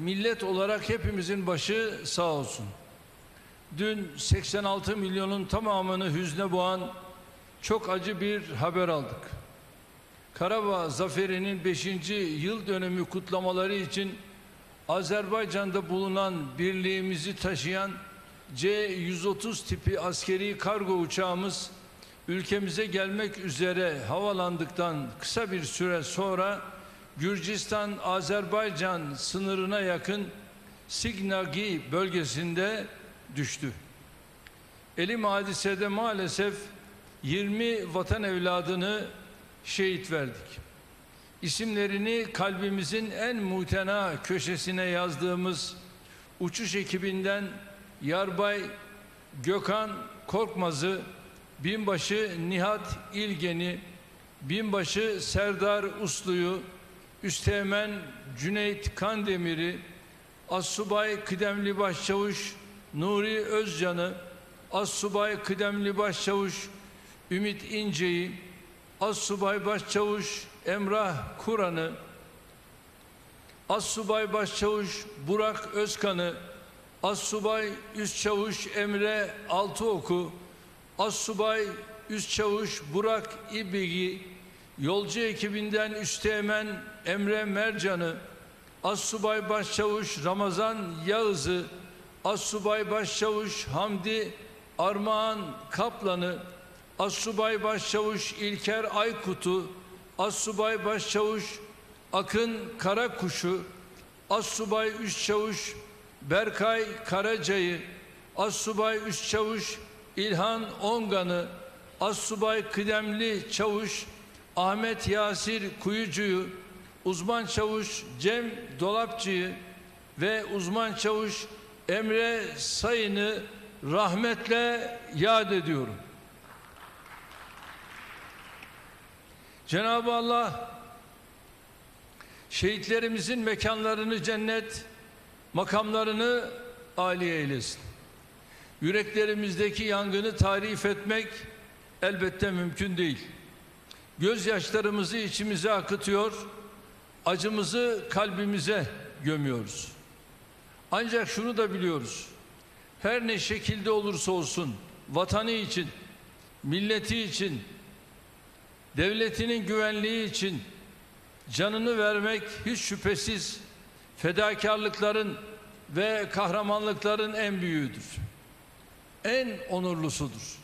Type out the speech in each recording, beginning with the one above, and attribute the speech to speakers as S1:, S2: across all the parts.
S1: millet olarak hepimizin başı sağ olsun. Dün 86 milyonun tamamını hüzne boğan çok acı bir haber aldık. Karabağ Zaferi'nin 5. yıl dönümü kutlamaları için Azerbaycan'da bulunan birliğimizi taşıyan C-130 tipi askeri kargo uçağımız ülkemize gelmek üzere havalandıktan kısa bir süre sonra Gürcistan-Azerbaycan sınırına yakın Signagi bölgesinde düştü. Elim hadisede maalesef 20 vatan evladını şehit verdik. İsimlerini kalbimizin en mutena köşesine yazdığımız uçuş ekibinden Yarbay Gökhan Korkmaz'ı, binbaşı Nihat İlgen'i, binbaşı Serdar Uslu'yu, Üsteğmen Cüneyt Kandemir'i, Assubay Kıdemli Başçavuş Nuri Özcan'ı, Assubay Kıdemli Başçavuş Ümit İnce'yi, Assubay Başçavuş Emrah Kur'an'ı, Assubay Başçavuş Burak Özkan'ı, Assubay Üst Çavuş Emre Altıoku, Assubay Üst Çavuş Burak İbigi, yolcu ekibinden Üsteğmen Emre Mercan'ı, Assubay Başçavuş Ramazan Yağız'ı, Assubay Başçavuş Hamdi Armağan Kaplan'ı, Assubay Başçavuş İlker Aykut'u, Assubay Başçavuş Akın Karakuş'u, Assubay Üst Çavuş Berkay Karaca'yı, Assubay Üst Çavuş İlhan Ongan'ı, Assubay Kıdemli Çavuş Ahmet Yasir Kuyucu'yu, uzman çavuş Cem Dolapçı'yı ve uzman çavuş Emre Sayın'ı rahmetle yad ediyorum. Cenab-ı Allah şehitlerimizin mekanlarını cennet, makamlarını âli eylesin. Yüreklerimizdeki yangını tarif etmek elbette mümkün değil. Gözyaşlarımızı içimize akıtıyor, acımızı kalbimize gömüyoruz. Ancak şunu da biliyoruz. Her ne şekilde olursa olsun vatanı için, milleti için, devletinin güvenliği için canını vermek hiç şüphesiz fedakarlıkların ve kahramanlıkların en büyüğüdür. En onurlusudur.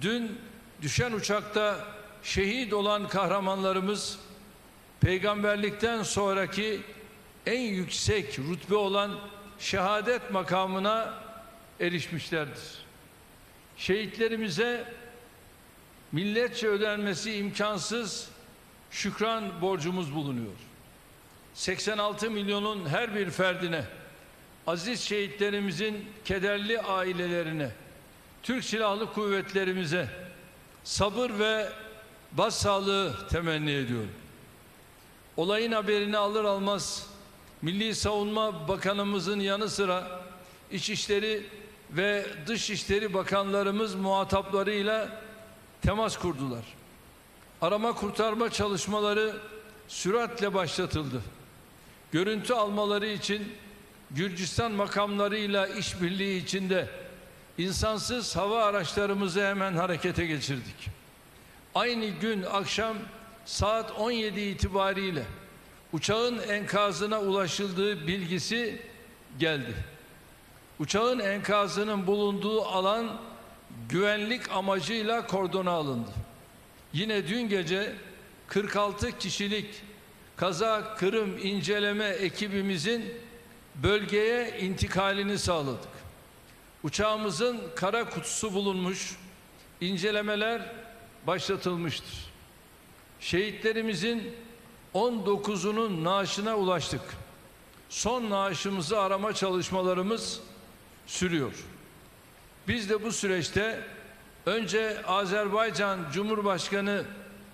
S1: Dün düşen uçakta şehit olan kahramanlarımız peygamberlikten sonraki en yüksek rütbe olan şehadet makamına erişmişlerdir. Şehitlerimize milletçe ödenmesi imkansız şükran borcumuz bulunuyor. 86 milyonun her bir ferdine, aziz şehitlerimizin kederli ailelerine, Türk Silahlı Kuvvetlerimize sabır ve başsağlığı temenni ediyorum. Olayın haberini alır almaz Milli Savunma Bakanımızın yanı sıra İçişleri ve Dışişleri Bakanlarımız muhataplarıyla temas kurdular. Arama kurtarma çalışmaları süratle başlatıldı. Görüntü almaları için Gürcistan makamlarıyla işbirliği içinde insansız hava araçlarımızı hemen harekete geçirdik. Aynı gün akşam saat 17 itibariyle uçağın enkazına ulaşıldığı bilgisi geldi. Uçağın enkazının bulunduğu alan güvenlik amacıyla kordona alındı. Yine dün gece 46 kişilik kaza kırım inceleme ekibimizin bölgeye intikalini sağladık. Uçağımızın kara kutusu bulunmuş, incelemeler başlatılmıştır. Şehitlerimizin 19'unun naaşına ulaştık. Son naaşımızı arama çalışmalarımız sürüyor. Biz de bu süreçte önce Azerbaycan Cumhurbaşkanı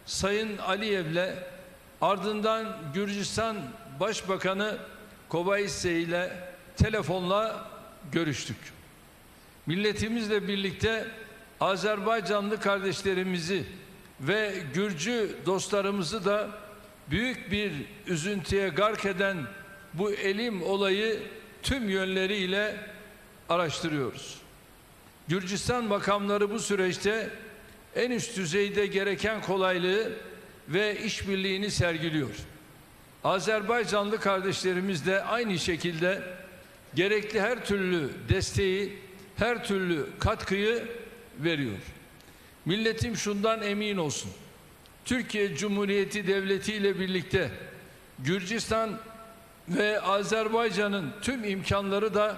S1: Sayın Aliyev'le ardından Gürcistan Başbakanı Kobayisse ile telefonla görüştük. Milletimizle birlikte Azerbaycanlı kardeşlerimizi ve Gürcü dostlarımızı da büyük bir üzüntüye gark eden bu elim olayı tüm yönleriyle araştırıyoruz. Gürcistan makamları bu süreçte en üst düzeyde gereken kolaylığı ve işbirliğini sergiliyor. Azerbaycanlı kardeşlerimiz de aynı şekilde gerekli her türlü desteği, her türlü katkıyı veriyor. Milletim şundan emin olsun. Türkiye Cumhuriyeti Devleti ile birlikte Gürcistan ve Azerbaycan'ın tüm imkanları da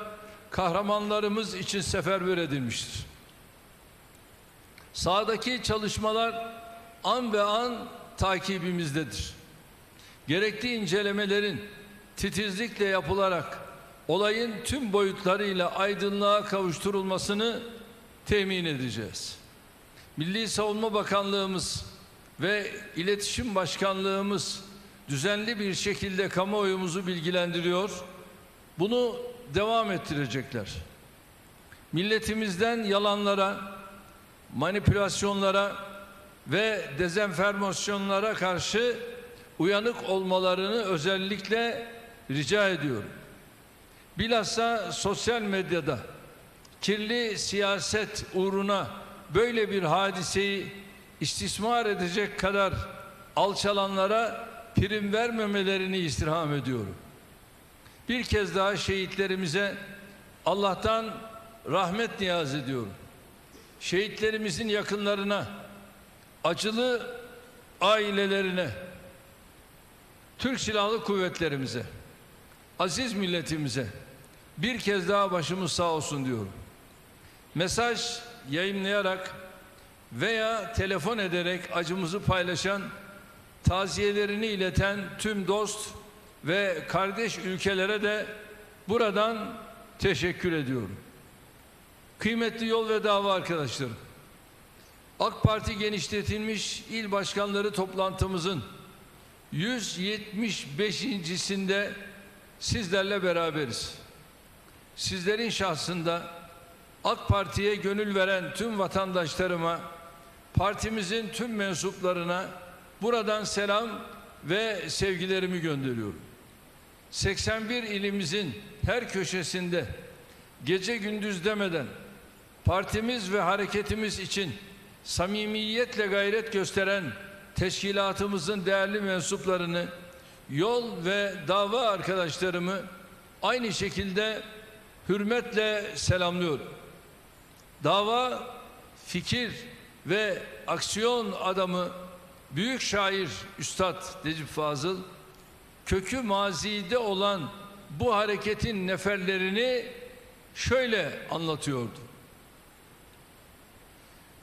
S1: kahramanlarımız için seferber edilmiştir. Sahadaki çalışmalar an ve an takibimizdedir. Gerekli incelemelerin titizlikle yapılarak olayın tüm boyutlarıyla aydınlığa kavuşturulmasını temin edeceğiz. Milli Savunma Bakanlığımız ve İletişim Başkanlığımız düzenli bir şekilde kamuoyumuzu bilgilendiriyor. Bunu devam ettirecekler. Milletimizden yalanlara, manipülasyonlara ve dezenformasyonlara karşı uyanık olmalarını özellikle rica ediyorum. Bilhassa sosyal medyada kirli siyaset uğruna böyle bir hadiseyi istismar edecek kadar alçalanlara prim vermemelerini istirham ediyorum. Bir kez daha şehitlerimize Allah'tan rahmet niyaz ediyorum. Şehitlerimizin yakınlarına, acılı ailelerine, Türk Silahlı Kuvvetlerimize, aziz milletimize bir kez daha başımız sağ olsun diyorum. Mesaj yayınlayarak veya telefon ederek acımızı paylaşan, taziyelerini ileten tüm dost ve kardeş ülkelere de buradan teşekkür ediyorum. Kıymetli yol ve dava arkadaşlarım. AK Parti genişletilmiş il başkanları toplantımızın 175.sinde sizlerle beraberiz. Sizlerin şahsında AK Parti'ye gönül veren tüm vatandaşlarıma, partimizin tüm mensuplarına buradan selam ve sevgilerimi gönderiyorum. 81 ilimizin her köşesinde gece gündüz demeden partimiz ve hareketimiz için samimiyetle gayret gösteren teşkilatımızın değerli mensuplarını, yol ve dava arkadaşlarımı aynı şekilde hürmetle selamlıyorum. Dava, fikir ve aksiyon adamı büyük şair Üstad Necip Fazıl kökü mazide olan bu hareketin neferlerini şöyle anlatıyordu.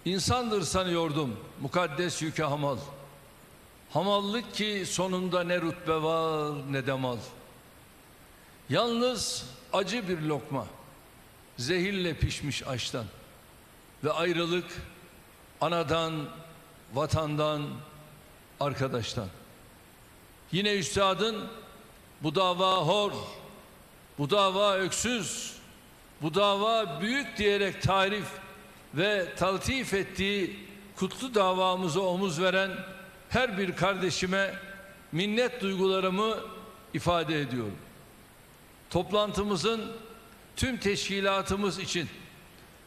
S1: İnsandır sanıyordum mukaddes yükü hamal. Hamallık ki sonunda ne rütbe var ne de mal. Yalnız acı bir lokma, zehirle pişmiş açtan ve ayrılık anadan, vatandan, arkadaştan. Yine üstadın bu dava hor, bu dava öksüz, bu dava büyük diyerek tarif ve taltif ettiği kutlu davamıza omuz veren her bir kardeşime minnet duygularımı ifade ediyorum. Toplantımızın tüm teşkilatımız için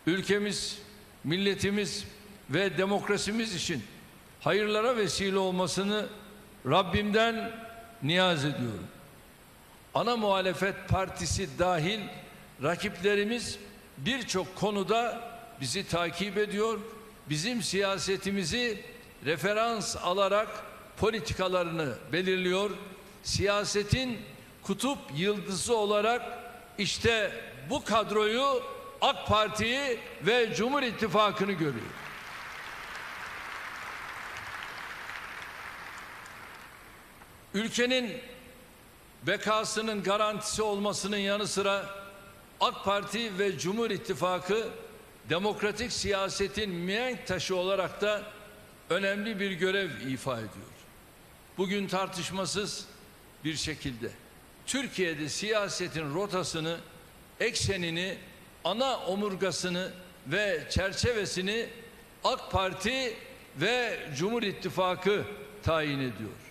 S1: ülkemiz, milletimiz ve demokrasimiz için hayırlara vesile olmasını Rabbimden niyaz ediyorum. Ana muhalefet partisi dahil rakiplerimiz birçok konuda bizi takip ediyor. Bizim siyasetimizi referans alarak politikalarını belirliyor. Siyasetin kutup yıldızı olarak işte bu kadroyu AK Parti'yi ve Cumhur İttifakı'nı görüyor. Ülkenin bekasının garantisi olmasının yanı sıra AK Parti ve Cumhur İttifakı demokratik siyasetin mihenk taşı olarak da önemli bir görev ifa ediyor. Bugün tartışmasız bir şekilde Türkiye'de siyasetin rotasını, eksenini, ana omurgasını ve çerçevesini AK Parti ve Cumhur İttifakı tayin ediyor.